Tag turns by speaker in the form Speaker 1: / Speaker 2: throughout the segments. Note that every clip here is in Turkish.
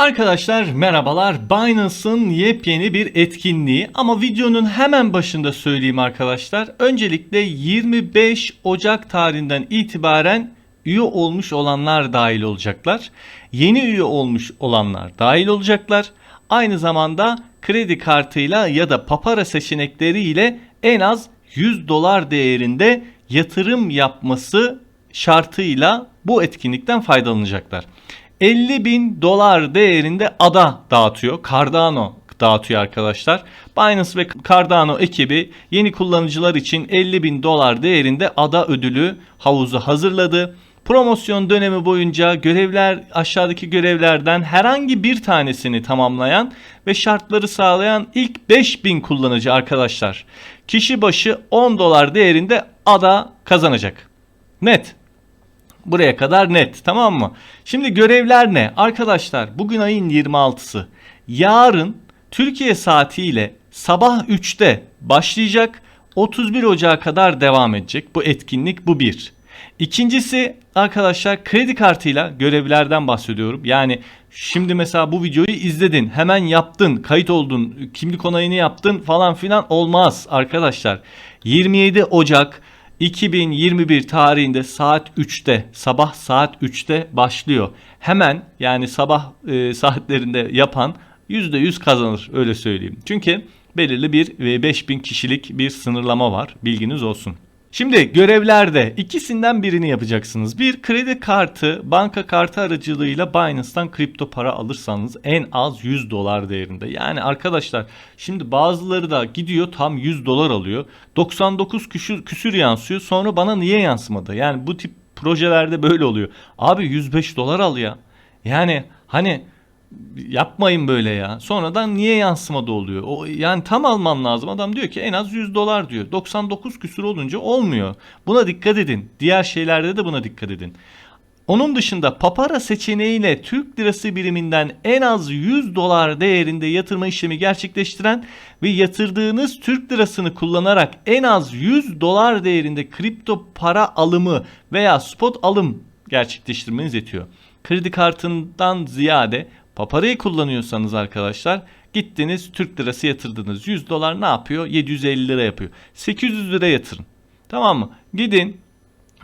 Speaker 1: Arkadaşlar merhabalar. Binance'ın yepyeni bir etkinliği ama videonun hemen başında söyleyeyim arkadaşlar. Öncelikle 25 Ocak tarihinden itibaren üye olmuş olanlar dahil olacaklar. Yeni üye olmuş olanlar dahil olacaklar. Aynı zamanda kredi kartıyla ya da papara seçenekleriyle en az 100 dolar değerinde yatırım yapması şartıyla bu etkinlikten faydalanacaklar. 50 bin dolar değerinde ada dağıtıyor. Cardano dağıtıyor arkadaşlar. Binance ve Cardano ekibi yeni kullanıcılar için 50 bin dolar değerinde ada ödülü havuzu hazırladı. Promosyon dönemi boyunca görevler aşağıdaki görevlerden herhangi bir tanesini tamamlayan ve şartları sağlayan ilk 5000 kullanıcı arkadaşlar kişi başı 10 dolar değerinde ada kazanacak. Net. Buraya kadar net tamam mı? Şimdi görevler ne? Arkadaşlar bugün ayın 26'sı. Yarın Türkiye saatiyle sabah 3'te başlayacak. 31 Ocağı kadar devam edecek. Bu etkinlik bu bir. İkincisi arkadaşlar kredi kartıyla görevlerden bahsediyorum. Yani şimdi mesela bu videoyu izledin, hemen yaptın, kayıt oldun, kimlik onayını yaptın falan filan olmaz arkadaşlar. 27 Ocak 2021 tarihinde saat 3'te sabah saat 3'te başlıyor. Hemen yani sabah e, saatlerinde yapan %100 kazanır öyle söyleyeyim. Çünkü belirli bir e, 5000 kişilik bir sınırlama var bilginiz olsun. Şimdi görevlerde ikisinden birini yapacaksınız. Bir kredi kartı, banka kartı aracılığıyla Binance'tan kripto para alırsanız en az 100 dolar değerinde. Yani arkadaşlar şimdi bazıları da gidiyor tam 100 dolar alıyor. 99 küsür, küsür yansıyor. Sonra bana niye yansımadı? Yani bu tip projelerde böyle oluyor. Abi 105 dolar al ya. Yani hani yapmayın böyle ya. Sonradan niye yansımadı oluyor? O yani tam alman lazım. Adam diyor ki en az 100 dolar diyor. 99 küsür olunca olmuyor. Buna dikkat edin. Diğer şeylerde de buna dikkat edin. Onun dışında papara seçeneğiyle Türk lirası biriminden en az 100 dolar değerinde yatırma işlemi gerçekleştiren ve yatırdığınız Türk lirasını kullanarak en az 100 dolar değerinde kripto para alımı veya spot alım gerçekleştirmeniz yetiyor. Kredi kartından ziyade Paparayı kullanıyorsanız arkadaşlar gittiniz Türk lirası yatırdınız. 100 dolar ne yapıyor? 750 lira yapıyor. 800 lira yatırın. Tamam mı? Gidin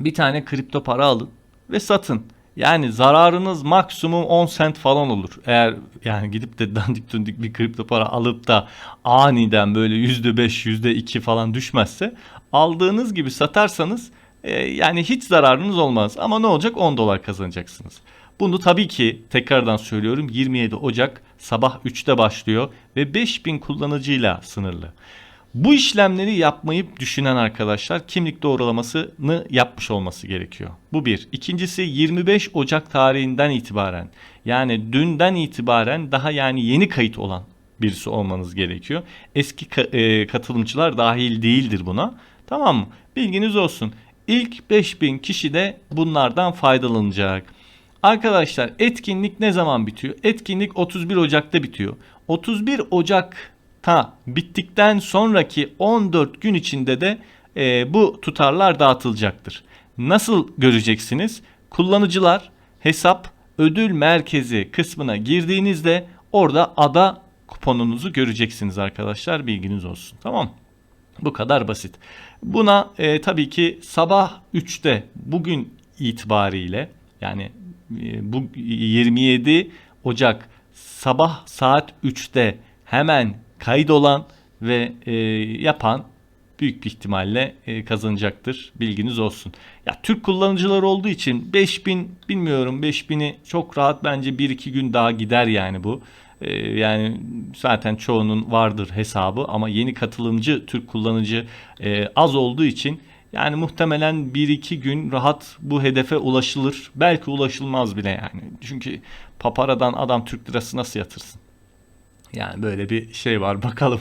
Speaker 1: bir tane kripto para alın ve satın. Yani zararınız maksimum 10 sent falan olur. Eğer yani gidip de dandik dundik bir kripto para alıp da aniden böyle %5 %2 falan düşmezse aldığınız gibi satarsanız e, yani hiç zararınız olmaz. Ama ne olacak 10 dolar kazanacaksınız. Bunu tabii ki tekrardan söylüyorum 27 Ocak sabah 3'te başlıyor ve 5000 kullanıcıyla sınırlı. Bu işlemleri yapmayı düşünen arkadaşlar kimlik doğrulamasını yapmış olması gerekiyor. Bu bir. İkincisi 25 Ocak tarihinden itibaren yani dünden itibaren daha yani yeni kayıt olan birisi olmanız gerekiyor. Eski e, katılımcılar dahil değildir buna. Tamam mı? Bilginiz olsun. İlk 5000 kişi de bunlardan faydalanacak. Arkadaşlar etkinlik ne zaman bitiyor? Etkinlik 31 Ocak'ta bitiyor. 31 Ocak'ta bittikten sonraki 14 gün içinde de e, bu tutarlar dağıtılacaktır. Nasıl göreceksiniz? Kullanıcılar hesap ödül merkezi kısmına girdiğinizde orada ada kuponunuzu göreceksiniz arkadaşlar. Bilginiz olsun. Tamam Bu kadar basit. Buna e, tabii ki sabah 3'te bugün itibariyle yani bu 27 Ocak sabah saat 3'te hemen kaydolan ve e, yapan büyük bir ihtimalle e, kazanacaktır. Bilginiz olsun. Ya Türk kullanıcılar olduğu için 5000 bilmiyorum 5000'i çok rahat bence 1-2 gün daha gider yani bu. E, yani zaten çoğunun vardır hesabı ama yeni katılımcı Türk kullanıcı e, az olduğu için yani muhtemelen 1-2 gün rahat bu hedefe ulaşılır. Belki ulaşılmaz bile yani. Çünkü paparadan adam Türk lirası nasıl yatırsın? Yani böyle bir şey var bakalım.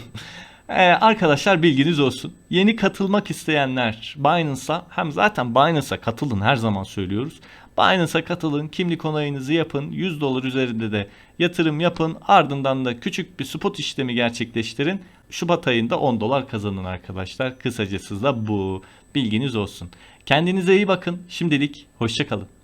Speaker 1: Ee, arkadaşlar bilginiz olsun. Yeni katılmak isteyenler Binance'a hem zaten Binance'a katılın her zaman söylüyoruz. Binance'a katılın, kimlik onayınızı yapın, 100 dolar üzerinde de yatırım yapın. Ardından da küçük bir spot işlemi gerçekleştirin. Şubat ayında 10 dolar kazanın arkadaşlar. Kısacası da bu. Bilginiz olsun. Kendinize iyi bakın. Şimdilik hoşçakalın.